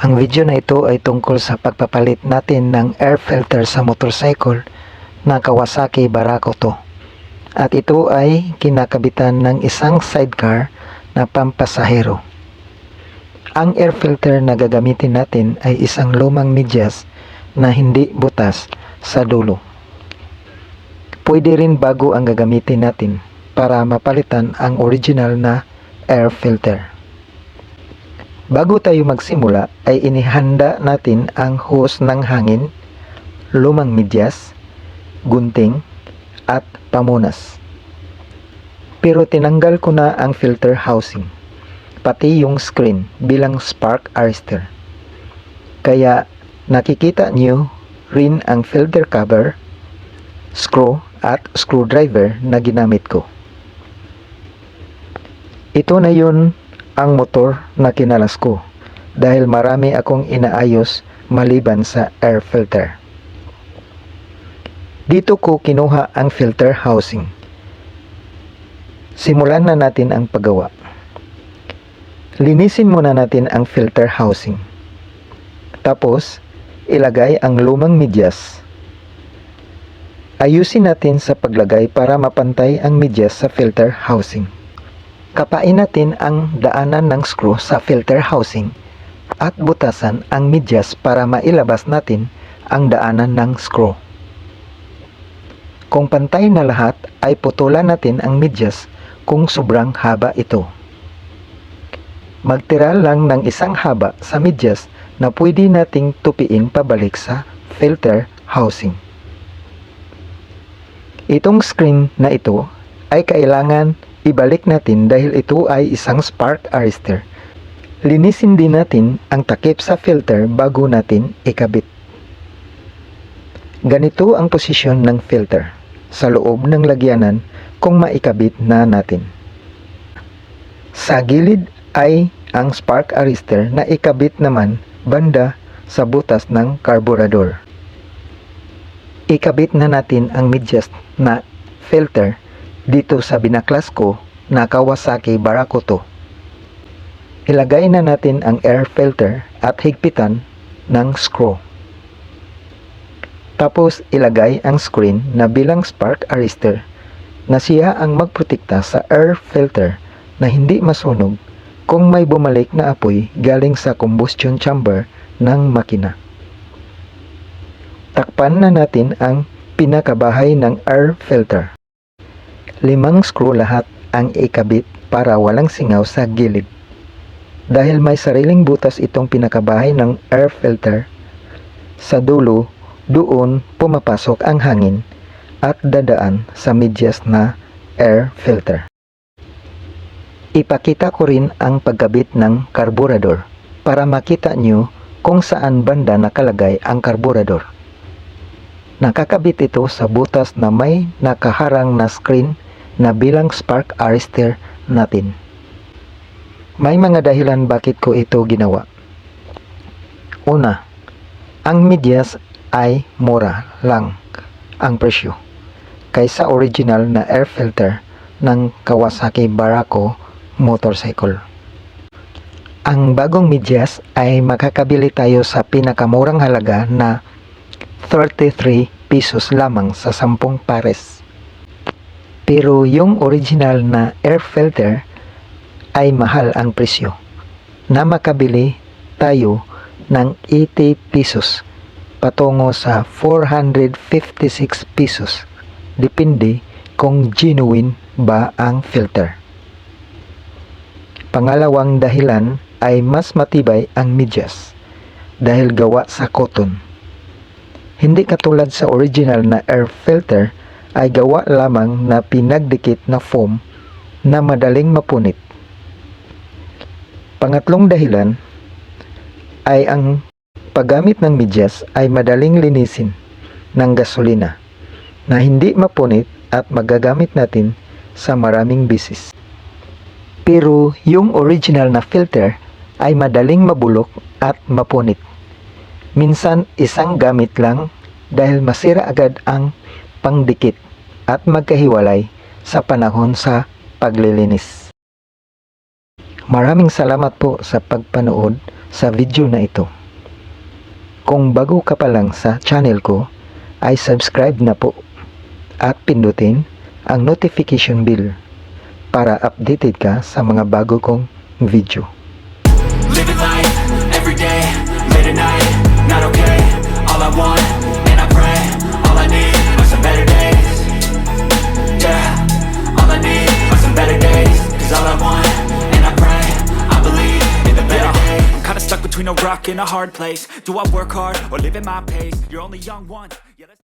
Ang video na ito ay tungkol sa pagpapalit natin ng air filter sa motorcycle na Kawasaki Barako to. At ito ay kinakabitan ng isang sidecar na pampasahero. Ang air filter na gagamitin natin ay isang lumang medyas na hindi butas sa dulo. Pwede rin bago ang gagamitin natin para mapalitan ang original na air filter. Bago tayo magsimula ay inihanda natin ang hose ng hangin, lumang medyas, gunting, at pamunas. Pero tinanggal ko na ang filter housing, pati yung screen bilang spark arrestor. Kaya nakikita niyo rin ang filter cover, screw at screwdriver na ginamit ko. Ito na yun ang motor na kinalas ko dahil marami akong inaayos maliban sa air filter. Dito ko kinuha ang filter housing. Simulan na natin ang paggawa. Linisin muna natin ang filter housing. Tapos, ilagay ang lumang medyas. Ayusin natin sa paglagay para mapantay ang medyas sa filter housing. Kapain natin ang daanan ng screw sa filter housing at butasan ang medyas para mailabas natin ang daanan ng screw. Kung pantay na lahat ay putulan natin ang medyas kung sobrang haba ito. Magtira lang ng isang haba sa medyas na pwede nating tupiin pabalik sa filter housing. Itong screen na ito ay kailangan ibalik natin dahil ito ay isang spark arrestor. Linisin din natin ang takip sa filter bago natin ikabit. Ganito ang posisyon ng filter sa loob ng lagyanan kung maikabit na natin. Sa gilid ay ang spark arrestor na ikabit naman banda sa butas ng carburetor. Ikabit na natin ang medyas na filter dito sa binaklas ko na Kawasaki Barakuto. Ilagay na natin ang air filter at higpitan ng screw. Tapos ilagay ang screen na bilang spark arrestor na siya ang magprotekta sa air filter na hindi masunog kung may bumalik na apoy galing sa combustion chamber ng makina. Takpan na natin ang pinakabahay ng air filter. Limang screw lahat ang ikabit para walang singaw sa gilid. Dahil may sariling butas itong pinakabahay ng air filter, sa dulo doon pumapasok ang hangin at dadaan sa medyas na air filter. Ipakita ko rin ang pagkabit ng carburetor para makita nyo kung saan banda nakalagay ang carburetor. Nakakabit ito sa butas na may nakaharang na screen na bilang spark arrestor natin. May mga dahilan bakit ko ito ginawa. Una, ang medyas ay mura lang ang presyo kaysa original na air filter ng Kawasaki Barako motorcycle. Ang bagong medyas ay makakabili tayo sa pinakamurang halaga na 33 pesos lamang sa 10 pares. Pero yung original na air filter ay mahal ang presyo na makabili tayo ng 80 pesos patungo sa 456 pesos. Depende kung genuine ba ang filter. Pangalawang dahilan ay mas matibay ang medyas dahil gawa sa cotton. Hindi katulad sa original na air filter ay gawa lamang na pinagdikit na foam na madaling mapunit. Pangatlong dahilan ay ang paggamit ng medyas ay madaling linisin ng gasolina na hindi mapunit at magagamit natin sa maraming bisis. Pero yung original na filter ay madaling mabulok at mapunit. Minsan isang gamit lang dahil masira agad ang pangdikit at magkahiwalay sa panahon sa paglilinis. Maraming salamat po sa pagpanood sa video na ito. Kung bago ka pa lang sa channel ko, ay subscribe na po at pindutin ang notification bell para updated ka sa mga bago kong video. Living life, every day, late at night, not okay All I want, stuck between a hard place Do I work hard, or live at my pace? You're only young once, yeah,